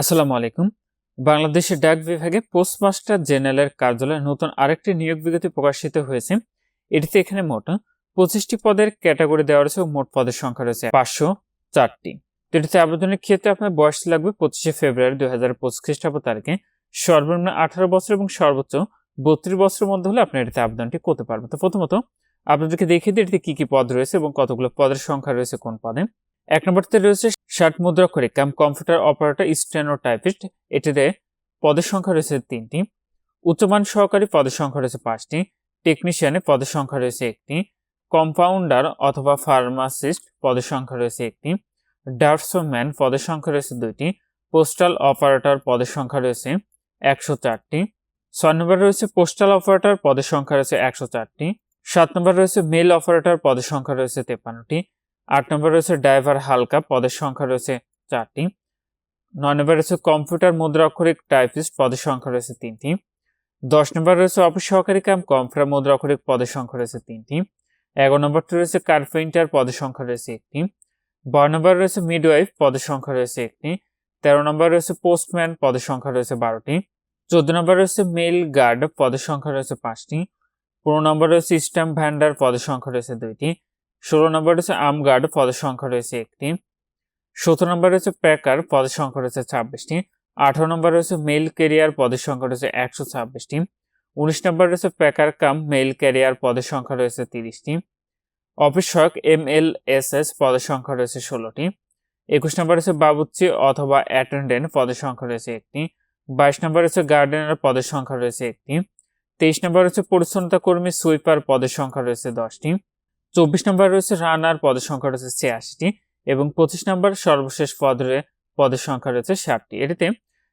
আসসালামু আলাইকুম। বাংলাদেশের ডাক বিভাগে পোস্টমাস্টার জেনারেলের কার্যালয়ে নতুন আরেকটি নিয়োগ বিজ্ঞপ্তি প্রকাশিত হয়েছে। এটিতে এখানে মোট পঁচিশটি পদের ক্যাটাগরি দেওয়া রয়েছে মোট পদের সংখ্যা রয়েছে পাঁচশো চারটি। এটিতে আবেদনের ক্ষেত্রে আপনার বয়স লাগবে পঁচিশে ফেব্রুয়ারি দুই হাজার পঁচিশ খ্রিস্টাব্দ তারিখে। সর্বনিম্ন আঠারো বছর এবং সর্বোচ্চ বত্রিশ বছরের মধ্যে হলে আপনি এটিতে আবেদনটি করতে পারবেন। তো প্রথমত, আপনাদেরকে দেখিয়ে দিই এটিতে কি কি পদ রয়েছে এবং কতগুলো পদের সংখ্যা রয়েছে কোন পদে। এক নম্বরতে রয়েছে ষাট মুদ্রাক্ষরিক cum computer operator steno typist এটিতে পদের সংখ্যা রয়েছে তিনটি। উচ্চমান সহকারী পদের সংখ্যা রয়েছে পাঁচটি টেকনিশিয়ানে পদের সংখ্যা রয়েছে একটি, কম্পাউন্ডার অথবা ফার্মাসিস্ট পদের সংখ্যা রয়েছে একটি, ডার্সম্যান পদের সংখ্যা রয়েছে দুইটি, পোস্টাল অপারেটর পদের সংখ্যা রয়েছে একশো চারটি। ছয় নম্বর রয়েছে পোস্টাল অপারেটর পদের সংখ্যা রয়েছে একশো চারটি। সাত নম্বর রয়েছে মেল অপারেটর পদের সংখ্যা রয়েছে তেপান্নটি। আট নম্বর রয়েছে ড্রাইভার হালকা, পদের সংখ্যা রয়েছে চারটি। নয় নম্বর রয়েছে কম্পিউটার মুদ্রা অক্ষরিক টাইপিস্ট, পদের সংখ্যা রয়েছে তিনটি। দশ নম্বর রয়েছে অফিস সহকারী কাম, কম্পিউটার মুদ্রা অক্ষরিক পদের সংখ্যা রয়েছে তিনটি। এগারো নম্বরটি রয়েছে কার্পেন্টার, পদের সংখ্যা রয়েছে একটি। বারো নম্বর রয়েছে মিডওয়াইফ পদের সংখ্যা রয়েছে একটি। তেরো নম্বর রয়েছে পোস্টম্যান পদের সংখ্যা রয়েছে বারোটি। চোদ্দ নম্বর রয়েছে মেল গার্ড পদের সংখ্যা রয়েছে পাঁচটি। পনেরো নম্বর রয়েছে স্ট্যাম্প ভ্যান্ডার পদের সংখ্যা রয়েছে দুইটি। ষোলো নম্বর রয়েছে আমগার্ড পদের সংখ্যা রয়েছে একটি। সতেরো নম্বর রয়েছে প্যাকার, পদের সংখ্যা রয়েছে ছাব্বিশটি। আঠারো নম্বর রয়েছে মেল ক্যারিয়ার, পদের সংখ্যা রয়েছে একশো ছাব্বিশটি। উনিশ নম্বর রয়েছে প্যাকার কাম, মেল ক্যারিয়ার, পদের সংখ্যা রয়েছে তিরিশটি। Office M L S S পদের সংখ্যা রয়েছে ষোলোটি। একুশ নম্বর রয়েছে বাবুচ্চি অথবা অ্যাটেন্ডেন্ট, পদের সংখ্যা রয়েছে একটি। বাইশ নম্বর রয়েছে গার্ডেনার, পদের সংখ্যা রয়েছে একটি। তেইশ নম্বর রয়েছে পরিচ্ছন্নতা কর্মী, সুইপার, পদের সংখ্যা রয়েছে দশটি। চব্বিশ নম্বর রয়েছে রানার, পদের সংখ্যা রয়েছে ছিয়াশিটি এবং পঁচিশ নম্বর সর্বশেষ পদের পদের সংখ্যা রয়েছে ষাটটি। এটিতে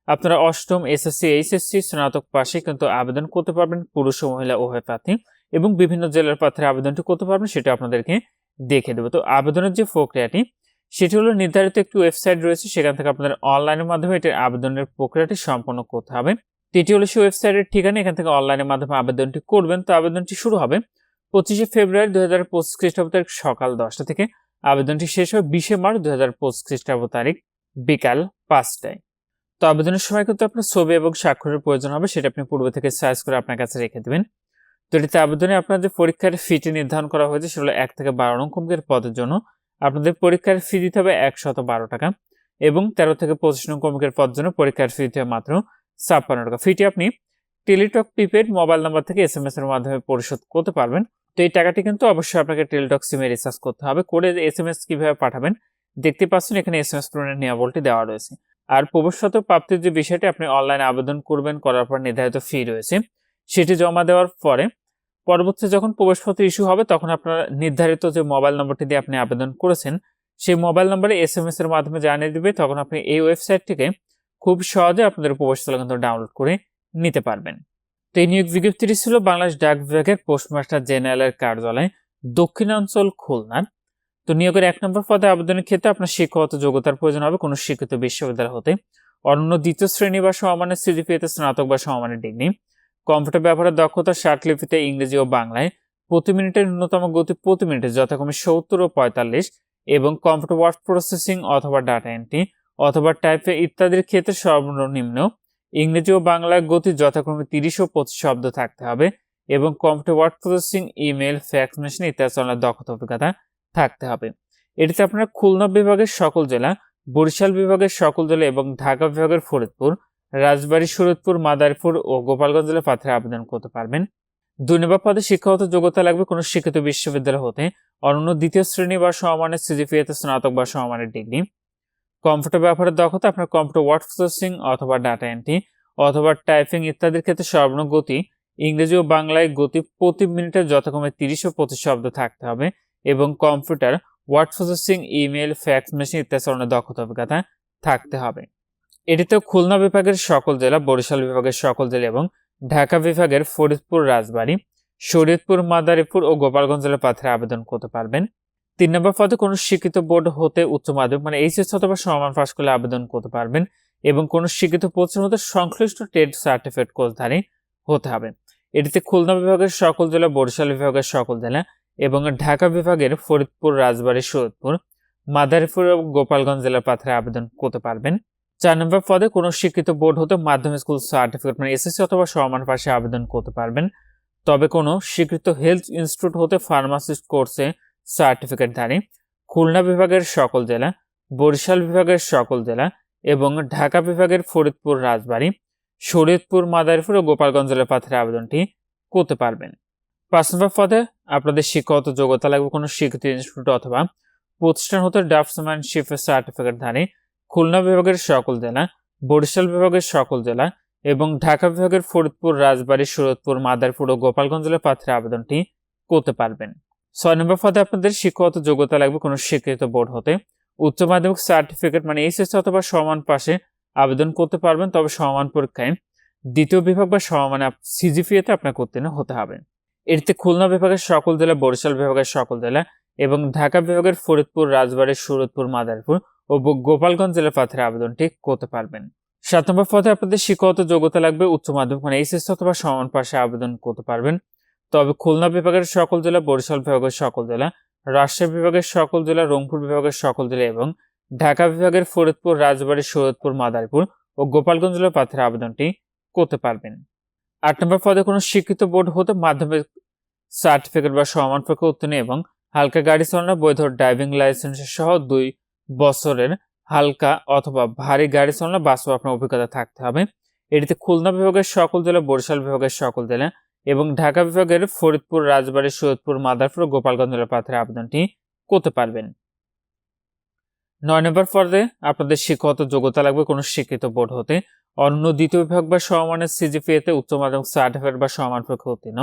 আপনারা অষ্টম এসএসসি, এইচএসসি স্নাতক পাশে কিন্তু আবেদন করতে পারবেন পুরুষ ও মহিলা উভয় প্রার্থী এবং বিভিন্ন জেলার প্রার্থীরা আবেদনটি করতে পারবেন সেটা আপনাদেরকে দেখে দেবো। তো আবেদনের যে প্রক্রিয়াটি, সেটি হলো নির্ধারিত একটি ওয়েবসাইট রয়েছে, সেখান থেকে আপনাদের অনলাইনের মাধ্যমে এটির আবেদনের প্রক্রিয়াটি সম্পন্ন করতে হবে। এটি হলো সেই ওয়েবসাইটের ঠিকানা, এখান থেকে অনলাইনের মাধ্যমে আবেদনটি করবেন। তো আবেদনটি শুরু হবে পঁচিশে ফেব্রুয়ারি দু হাজার পঁচিশ খ্রিস্টাব্দ তারিখ সকাল দশটা থেকে। আবেদনটি শেষ হয় বিশে মার্চ দু হাজার পঁচিশ খ্রিস্টাব্দ তারিখ বিকাল পাঁচটায়। তো আবেদনের সময় কিন্তু আপনার ছবি এবং স্বাক্ষরের প্রয়োজন হবে, সেটা আপনি পূর্ব থেকে সার্চ করে আপনার কাছে রেখে দেবেন। তো এটিতে আবেদনে আপনাদের পরীক্ষার ফিটি নির্ধারণ করা হয়েছে সেগুলো এক থেকে বারো কমকের পদের জন্য। আপনাদের পরীক্ষার ফি দিতে হবে একশত বারো টাকা এবং তেরো থেকে পঁচিশ নং কমিকের পদ জন্য পরীক্ষার ফি দিতে হবে মাত্র ছাপ্পান্ন টাকা। ফিটি আপনি টেলিটক প্রিপেড মোবাইল নাম্বার থেকে এস এম এস এর মাধ্যমে পরিশোধ করতে পারবেন। তো এই টাকাটি কিন্তু অবশ্যই আপনাকে টেলিটক সিমে রিচার্জ করতে হবে। করে এস এম এস কীভাবে পাঠাবেন, দেখতে পাচ্ছেন এখানে এস এম এস পূরণের নিয়মাবলটি দেওয়া রয়েছে। আর প্রবেশগত প্রাপ্তির যে বিষয়টি, আপনি অনলাইনে আবেদন করবেন, করার পর নির্ধারিত ফি রয়েছে, সেটি জমা দেওয়ার পরে পরবর্তী যখন প্রবেশপত্র ইস্যু হবে, তখন আপনার নির্ধারিত যে মোবাইল নম্বরটি দিয়ে আপনি আবেদন করেছেন, সেই মোবাইল নম্বরে এস এম এস এর মাধ্যমে জানিয়ে দেবে। তখন আপনি এই ওয়েবসাইট থেকে খুব সহজে আপনাদের প্রবেশস্থল কিন্তু ডাউনলোড করে নিতে পারবেন। তো এই নিয়োগ বিজ্ঞপ্তিটি ছিল বাংলাদেশ ডাক বিভাগের পোস্টমাস্টার জেনারেলের কার্যালয়, দক্ষিণাঞ্চল খুলনার। তো নিয়োগের এক নম্বর পদে আবেদনের ক্ষেত্রে আপনার শিক্ষাগত যোগ্যতার প্রয়োজন হবে কোনো শিক্ষিত বিশ্ববিদ্যালয় হতে। অন্য দ্বিতীয় শ্রেণি বা সমানের সিজিপিএতে স্নাতক বা সমানের ডিগ্রি। কম্পিউটার ব্যবহারের দক্ষতা লিপিতে ইংরেজি ও বাংলায়। প্রতি মিনিটের ন্যূনতম গতি প্রতি মিনিটে যথাক্রমে সত্তর ও পঁয়তাল্লিশ। এবং কম্পিউটার ওয়ার্ড প্রসেসিং অথবা ডাটা এন্ট্রি অথবা টাইপে ইত্যাদির ক্ষেত্রে সর্বনিম্ন ইংরেজি ও বাংলার গতি যথাক্রমে তিরিশ ও পঁচিশ শব্দ থাকতে হবে এবং computer word processing email fax machine ইত্যাদি চালানোর দক্ষতা অভিজ্ঞতা থাকতে হবে। এটিতে আপনারা খুলনা বিভাগের সকল জেলা, বরিশাল বিভাগের সকল জেলা এবং ঢাকা বিভাগের ফরিদপুর, রাজবাড়ী শরীদপুর মাদারীপুর ও গোপালগঞ্জ জেলা প্রার্থীরা আবেদন করতে পারবেন। দুই নম্বর পদে শিক্ষাগত যোগ্যতা লাগবে কোনো শিক্ষিত বিশ্ববিদ্যালয় হতে। অনন্য দ্বিতীয় শ্রেণি বা সমমানের সিজিপিএতে স্নাতক বা সমমানের ডিগ্রি। কম্পিউটার ব্যবহারের দক্ষতা আপনার কম্পিউটার ওয়ার্ড প্রসেসিং অথবা ডাটা এন্ট্রি অথবা টাইপিং ইত্যাদির ক্ষেত্রে সর্বনিম্ন গতি। ইংরেজি ও বাংলায় গতি প্রতি মিনিটে যথাক্রমে তিরিশ ও পঁচিশ শব্দ থাকতে হবে এবং computer word processing email fax machine ইত্যাদি চালানোর দক্ষতা অভিজ্ঞতা থাকতে হবে। এটিতে খুলনা বিভাগের সকল জেলা, বরিশাল বিভাগের সকল জেলা এবং ঢাকা বিভাগের ফরিদপুর, রাজবাড়ী, শরীয়তপুর, মাদারীপুর ও গোপালগঞ্জ জেলার প্রার্থীরা আবেদন করতে পারবেন। তিন নম্বর পদে কোনো শিক্ষিত বোর্ড হতে উচ্চ মাধ্যমিক মানে এইচএস অথবা সমান পাশ করলে আবেদন করতে পারবেন এবং কোনো শিক্ষিত প্রতিষ্ঠান হতে সংশ্লিষ্ট টেট সার্টিফিকেট কোর্সধারী হতে হবে। এটিতে খুলনা বিভাগের সকল জেলা, বরিশাল বিভাগের সকল জেলা এবং ঢাকা বিভাগের ফরিদপুর, রাজবাড়ী, সৈয়দপুর, মাদারীপুর এবং গোপালগঞ্জ জেলার প্রার্থীরা আবেদন করতে পারবেন। চার নম্বর পদে কোনো শিক্ষিত বোর্ড হতে মাধ্যমিক স্কুল সার্টিফিকেট মানে এসএসসি অথবা সমান পাশে আবেদন করতে পারবেন। তবে কোনো স্বীকৃত হেলথ ইনস্টিটিউট হতে ফার্মাসিস্ট কোর্সে সার্টিফিকেটধারী খুলনা বিভাগের সকল জেলা, বরিশাল বিভাগের সকল জেলা এবং ঢাকা বিভাগের ফরিদপুর রাজবাড়ী, শরীয়তপুর, মাদারীপুর ও গোপালগঞ্জ প্রার্থীরা আবেদনটি করতে পারবেন। পাঁচ নম্বর পদে আপনাদের শিক্ষাগত যোগ্যতা লাগবে কোনো স্বীকৃত ইনস্টিটিউট অথবা প্রতিষ্ঠান হতে ড্রাফটসম্যানশিপের সার্টিফিকেটধারী খুলনা বিভাগের সকল জেলা, বরিশাল বিভাগের সকল জেলা এবং ঢাকা বিভাগের ফরিদপুর, রাজবাড়ী সুরতপুর মাদারপুর ও গোপালগঞ্জ প্রার্থীরা আবেদনটি করতে পারবেন। ছয় নম্বর পদে আপনাদের শিক্ষাগত যোগ্যতা লাগবে কোনো স্বীকৃত বোর্ড হতে। উচ্চ মাধ্যমিক সার্টিফিকেট মানে এইচএসসি অথবা সমান পাশে আবেদন করতে পারবেন, তবে সমান পরীক্ষায়। দ্বিতীয় বিভাগ বা সমানে সিজিপিএতে আপনাকে উত্তীর্ণ হতে হবে। এটিতে খুলনা বিভাগের সকল জেলা, বরিশাল বিভাগের সকল জেলা এবং ঢাকা বিভাগের ফরিদপুর, রাজবাড়ী, সুরতপুর, মাদারপুর ও গোপালগঞ্জ জেলা প্রার্থীরা আবেদনটি করতে পারবেন। সাত নম্বর পদে আপনাদের শিক্ষাগত যোগ্যতা লাগবে উচ্চ মাধ্যমিক মানে এইচএসসি অথবা সমান পাশে আবেদন করতে পারবেন। তবে খুলনা বিভাগের সকল জেলা, বরিশাল বিভাগের সকল জেলা, রাজশাহী বিভাগের সকল জেলা, রংপুর বিভাগের সকল জেলা এবং ঢাকা বিভাগের ফরিদপুর, রাজবাড়ী সুরতপুর মাদারীপুর ও গোপালগঞ্জ জেলার প্রার্থীরা আবেদনটি করতে পারবেন। আট নম্বর পদে কোনো শিক্ষিত বোর্ড হতে মাধ্যমিক সার্টিফিকেট বা সমান পরীক্ষা উত্তীর্ণ এবং হালকা গাড়ি চালানো, বৈধ ড্রাইভিং লাইসেন্স সহ দুই বছরের হালকা অথবা ভারী গাড়ি চালানো বাস্তব আপনার অভিজ্ঞতা থাকতে হবে। এটিতে খুলনা বিভাগের সকল জেলা, বরিশাল বিভাগের সকল জেলা এবং ঢাকা বিভাগের ফরিদপুর, রাজবাড়ী, সৈয়দপুর, মাদারপুর গোপালগঞ্জ প্রার্থীরা আবেদনটি করতে পারবেন। নয় নম্বর পদে আপনাদের শিক্ষাগত যোগ্যতা লাগবে কোনো শিক্ষিত বোর্ড হতে। অন্য দ্বিতীয় বিভাগ বা সমমানের সিজিপিএতে উচ্চ মাধ্যমিক সার্টিফিকেট বা সমান পরীক্ষা উত্তীর্ণ।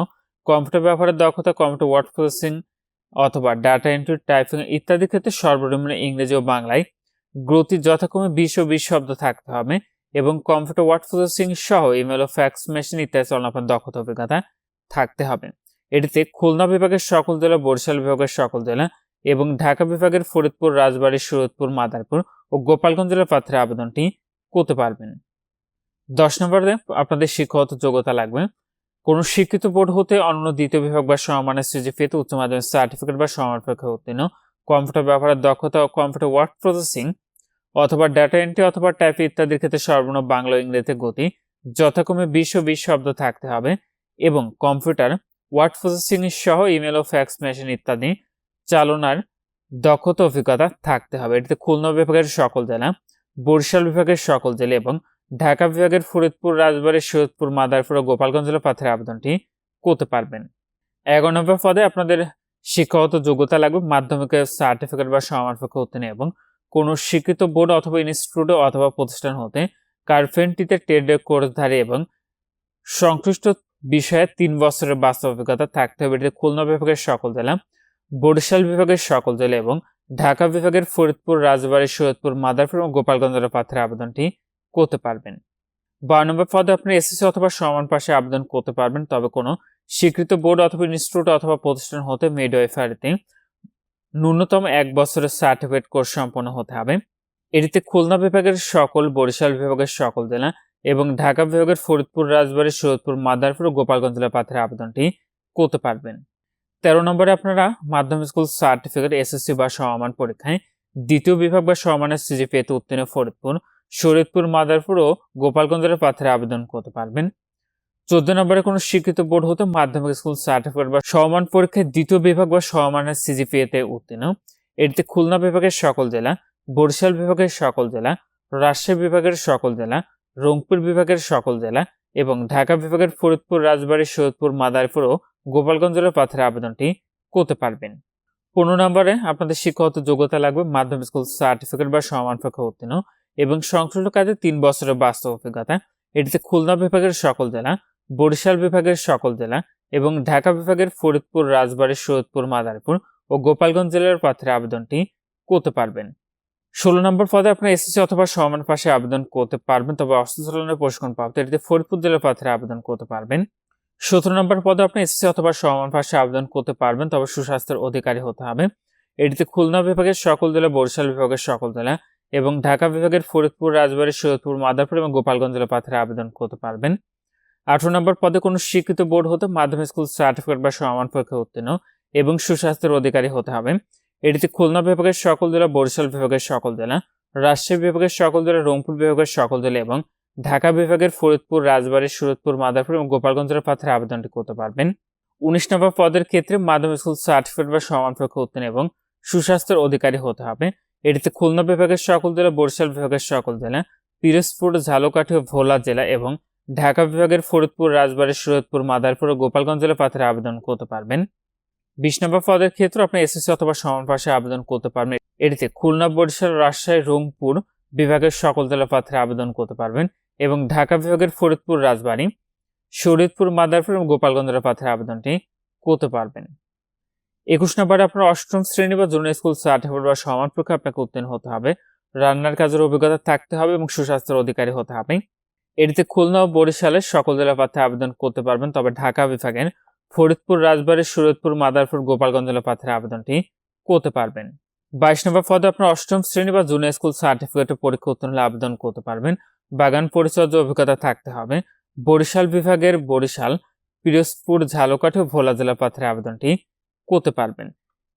কম্পিউটার ব্যবহারের দক্ষতা কম্পিউটার ওয়ার্ড প্রসেসিং অথবা ডাটা এন্ট্রি টাইপিং ইত্যাদি ক্ষেত্রে সর্বনিম্ন ইংরেজি ও বাংলায় গ্রতি যথাক্রমে বিশ ও বিশ শব্দ থাকতে হবে। এবং কম্পিউটার ওয়ার্ড প্রসেসিং সহ ইমেল ও ফ্যাক্স মেশিন ইত্যাদি চালানো আপনার দক্ষতা অভিজ্ঞতা থাকতে হবে। এটিতে খুলনা বিভাগের সকল জেলা, বরিশাল বিভাগের সকল জেলা এবং ঢাকা বিভাগের ফরিদপুর, রাজবাড়ী, সুরতপুর, মাদারপুর ও গোপালগঞ্জ জেলার প্রার্থীরা আবেদনটি করতে পারবেন। দশ নম্বরে আপনাদের শিক্ষাগত যোগ্যতা লাগবে। কোন শিক্ষিত বোর্ড হতে অন্য দ্বিতীয় বিভাগ বা সমমানের সিজিপিএতে উচ্চ মাধ্যমিক সার্টিফিকেট বা সমান পরীক্ষা উত্তীর্ণ কম্পিউটার ব্যবহারের দক্ষতা ও কম্পিউটার ওয়ার্ড প্রসেসিং অথবা ডাটা এন্ট্রি অথবা টাইপ ইত্যাদির ক্ষেত্রে সর্বনিম্ন বাংলা ইংরেজিতে গতি যথাক্রমে বিশ ও বিশ শব্দ থাকতে হবে এবং কম্পিউটার ওয়ার্ড প্রসেসিং সহ ইমেল ও ফ্যাক্স মেশিন ইত্যাদি চালনার দক্ষতা অভিজ্ঞতা থাকতে হবে। এটিতে খুলনা বিভাগের সকল জেলা, বরিশাল বিভাগের সকল জেলা এবং ঢাকা বিভাগের ফরিদপুর, রাজবাড়ী, সৈয়দপুর, মাদারপুর ও গোপালগঞ্জ জেলা প্রার্থীর আবেদনটি করতে পারবেন। এগারো নম্বর পদে আপনাদের শিক্ষাগত যোগ্যতা লাগবে, মাধ্যমিকের সার্টিফিকেট বা সমানপক্ষ উত্তীর্ণ এবং কোনো স্বীকৃত বোর্ড অথবা ইনস্টিটিউট অথবা প্রতিষ্ঠান হতে কার্পেন্টিতে ট্রেড কোর্সধারী এবং সংশ্লিষ্ট বিষয়ে তিন বছরের বাস্তব অভিজ্ঞতা থাকতে হবে। এটিতে খুলনা বিভাগের সকল জেলা, বরিশাল বিভাগের সকল জেলা এবং ঢাকা বিভাগের ফরিদপুর, রাজবাড়ী, সৈয়দপুর, মাদারপুর এবং গোপালগঞ্জ জেলার প্রার্থীর আবেদনটি করতে পারবেন। বারো নম্বর পদে আপনি এসএসসি অথবা সমান পাশে আবেদন করতে পারবেন, তবে কোনো স্বীকৃত বোর্ড অথবা ইনস্টিটিউট অথবা প্রতিষ্ঠান হতে মিডওয়াইফারিতে ন্যূনতম এক বছরের সার্টিফিকেট কোর্স সম্পন্ন হতে হবে। এটিতে খুলনা বিভাগের সকল, বরিশাল বিভাগের সকল জেলা এবং ঢাকা বিভাগের ফরিদপুর, রাজবাড়ী, সৈয়দপুর, মাদারপুর গোপালগঞ্জ জেলার প্রার্থীর আবেদনটি করতে পারবেন। তেরো নম্বরে আপনারা মাধ্যমিক স্কুল সার্টিফিকেট এসএসসি বা সমান পরীক্ষায় দ্বিতীয় বিভাগ বা সমানের সিজিপিএতে উত্তীর্ণ ফরিদপুর শরীয়তপুর মাদারপুর ও গোপালগঞ্জের প্রার্থীরা আবেদন করতে পারবেন। চোদ্দ নম্বরে কোনো স্বীকৃত বোর্ড হতে মাধ্যমিক স্কুল সার্টিফিকেট বা সমান পরীক্ষায় দ্বিতীয় বিভাগ বা সমানের সিজিপিএতে উত্তীর্ণ। এটিতে খুলনা বিভাগের সকল জেলা, বরিশাল বিভাগের সকল জেলা, রাজশাহী বিভাগের সকল জেলা, রংপুর বিভাগের সকল জেলা এবং ঢাকা বিভাগের ফরিদপুর, রাজবাড়ী, সৈয়দপুর, মাদারপুর ও গোপালগঞ্জ জেলার প্রার্থীরা আবেদনটি করতে পারবেন। পনেরো নম্বরে আপনাদের শিক্ষাগত যোগ্যতা লাগবে মাধ্যমিক স্কুল সার্টিফিকেট বা সমান পরীক্ষা উত্তীর্ণ এবং সংশ্লিষ্ট কাজে তিন বছরের বাস্তব অভিজ্ঞতা। এটিতে খুলনা বিভাগের সকল জেলা বরিশাল বিভাগের সকল জেলা এবং ঢাকা বিভাগের ফরিদপুর, রাজবাড়ী, সৈয়দপুর, মাদারপুর ও গোপালগঞ্জ জেলার প্রার্থীরা আবেদনটি করতে পারবেন। ষোলো নম্বর পদে আপনার এসএসসি অথবা সমান পাশে আবেদন করতে পারবেন, তবে অস্ত্র চালনের প্রশিক্ষণ প্রাপ্ত এটিতে ফরিদপুর জেলার প্রার্থীরা আবেদন করতে পারবেন। সতেরো নম্বর পদে আপনি এসএসসি অথবা সমান পাশে আবেদন করতে পারবেন, তবে সুস্বাস্থ্যের অধিকারী হতে হবে। এটিতে খুলনা বিভাগের সকল জেলা, বরিশাল বিভাগের সকল জেলা এবং ঢাকা বিভাগের ফরিদপুর, রাজবাড়ী, সৈয়দপুর, মাদারপুর এবং গোপালগঞ্জ জেলা প্রার্থীরা আবেদন করতে পারবেন। আঠারো নম্বর পদে কোনো স্বীকৃত বোর্ড হতে মাধ্যমিক স্কুল সার্টিফিকেট বা সমান পরীক্ষা উত্তীর্ণ এবং সুস্বাস্থ্যের অধিকারী হতে হবে। এটিতে খুলনা বিভাগের সকল জেলা, বরিশাল বিভাগের সকল জেলা, রাজশাহী বিভাগের সকল জেলা, রংপুর বিভাগের সকল জেলা এবং ঢাকা বিভাগের ফরিদপুর, রাজবাড়ী, সুরতপুর, মাদারপুর এবং গোপালগঞ্জের প্রার্থীরা আবেদনটি করতে পারবেন। উনিশ নম্বর পদের ক্ষেত্রে মাধ্যমিক স্কুল সার্টিফিকেট বা সমানপক্ষ উত্তীর্ণ এবং সুস্বাস্থ্যের অধিকারী হতে হবে। এটিতে খুলনা বিভাগের সকল জেলা, বরিশাল বিভাগের সকল জেলা, পিরোজপুর, ঝালকাঠি ও ভোলা জেলা এবং ঢাকা বিভাগের ফরিদপুর, রাজবাড়ী সুরতপুর মাদারপুর ও গোপালগঞ্জ জেলা প্রার্থীরা আবেদন করতে পারবেন। বিশ নম্বর পদের ক্ষেত্রে আপনি এসএসসি অথবা সমান পাশে আবেদন করতে পারবেন। এটিতে খুলনা, বরিশাল, রাজশাহী, রংপুর বিভাগের সকল জেলা প্রার্থীরা আবেদন করতে পারবেন এবং ঢাকা বিভাগের ফরিদপুর, রাজবাড়ী শরীয়তপুর মাদারপুর এবং গোপালগঞ্জ জেলা প্রার্থীরা আবেদনটি করতে পারবেন। একুশ নম্বরে আপনার অষ্টম শ্রেণি বা জুনিয়র স্কুল সার্টিফিকেট বা সমান পরীক্ষা আপনাকে উত্তীর্ণ হতে হবে। রান্নার কাজের অভিজ্ঞতা থাকতে হবে এবং সুস্বাস্থ্যের অধিকারী হতে হবে। এটিতে খুলনা ও বরিশালের সকল জেলা প্রার্থী আবেদন করতে পারবেন। তবে ঢাকা বিভাগের ফরিদপুর রাজবাড়ী সুরতপুর, মাদারপুর, গোপালগঞ্জ জেলা প্রার্থীর আবেদনটি করতে পারবেন। বাইশ নম্বর পদে আপনার অষ্টম শ্রেণি বা জুনিয়র স্কুল সার্টিফিকেটের পরীক্ষা উত্তীর্ণ আবেদন করতে পারবেন। বাগান পরিচর্যা অভিজ্ঞতা থাকতে হবে। বরিশাল বিভাগের বরিশাল, পিরোজপুর, ঝালকাঠি ও ভোলা জেলা প্রার্থীর আবেদনটি করতে পারবেন।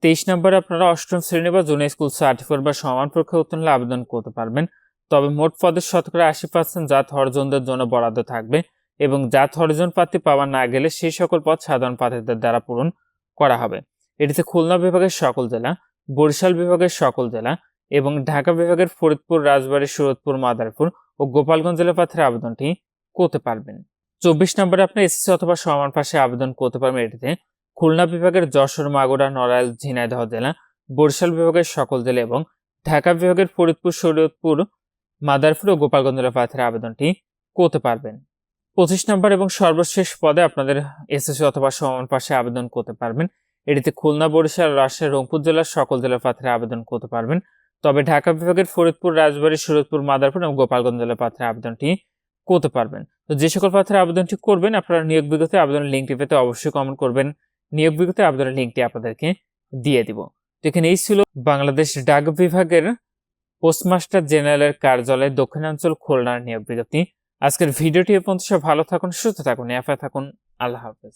তেইশ নম্বরে আপনারা অষ্টম শ্রেণি বা জুনিয়র স্কুল সার্টিফিকেট বা সমান পরীক্ষা উত্তীর্ণ আবেদন করতে পারবেন। তবে মোট পদের শতকরা আশি পার্সেন্ট জাত হরজনদের জন্য বরাদ্দ থাকবে এবং জাত হরজন প্রার্থী পাওয়া না গেলে সেই সকল পদ সাধারণ প্রার্থীদের দ্বারা পূরণ করা হবে। এটিতে খুলনা বিভাগের সকল জেলা, বরিশাল বিভাগের সকল জেলা এবং ঢাকা বিভাগের ফরিদপুর, রাজবাড়ী, সুরতপুর, মাদারপুর ও গোপালগঞ্জ জেলা প্রার্থীর আবেদনটি করতে পারবেন। চব্বিশ নম্বরে আপনি এসএসসি অথবা সমান পাশে আবেদন করতে পারবেন এটিতে খুলনা বিভাগের যশোর, মাগুরা, নড়াইল, ঝিনাইদহ জেলা, বরিশাল বিভাগের সকল জেলা এবং ঢাকা বিভাগের ফরিদপুর, শরীয়তপুর মাদারপুর ও গোপালগঞ্জ জেলা প্রার্থীর আবেদনটি করতে পারবেন। পঁচিশ নম্বর এবং সর্বশেষ পদে আপনাদের এসএসসি অথবা সমান পাশে আবেদন করতে পারবেন। এটিতে খুলনা, বরিশাল, রাজশাহী, রংপুর জেলার সকল জেলার প্রার্থীরা আবেদন করতে পারবেন। তবে ঢাকা বিভাগের ফরিদপুর, রাজবাড়ী, সুরতপুর, মাদারপুর এবং গোপালগঞ্জ জেলার প্রার্থীরা আবেদনটি করতে পারবেন। তো যে সকল প্রার্থীরা আবেদনটি করবেন, আপনারা নিয়োগ বিজ্ঞপ্তি আবেদনের লিঙ্কটি পেতে অবশ্যই কমেন্ট করবেন। নিয়োগ বিজ্ঞপ্তি আবেদনের লিঙ্কটি আপনাদেরকে দিয়ে দিব। তো এখানে এই ছিল বাংলাদেশ ডাক বিভাগের পোস্টমাস্টার জেনারেলের কার্যালয় দক্ষিণাঞ্চল খুলনার নিয়োগ বিজ্ঞপ্তি। আজকের ভিডিওটি পর্যন্ত সব ভালো থাকুন, সুস্থ থাকুন এফআই থাকুন। আল্লাহ হাফেজ।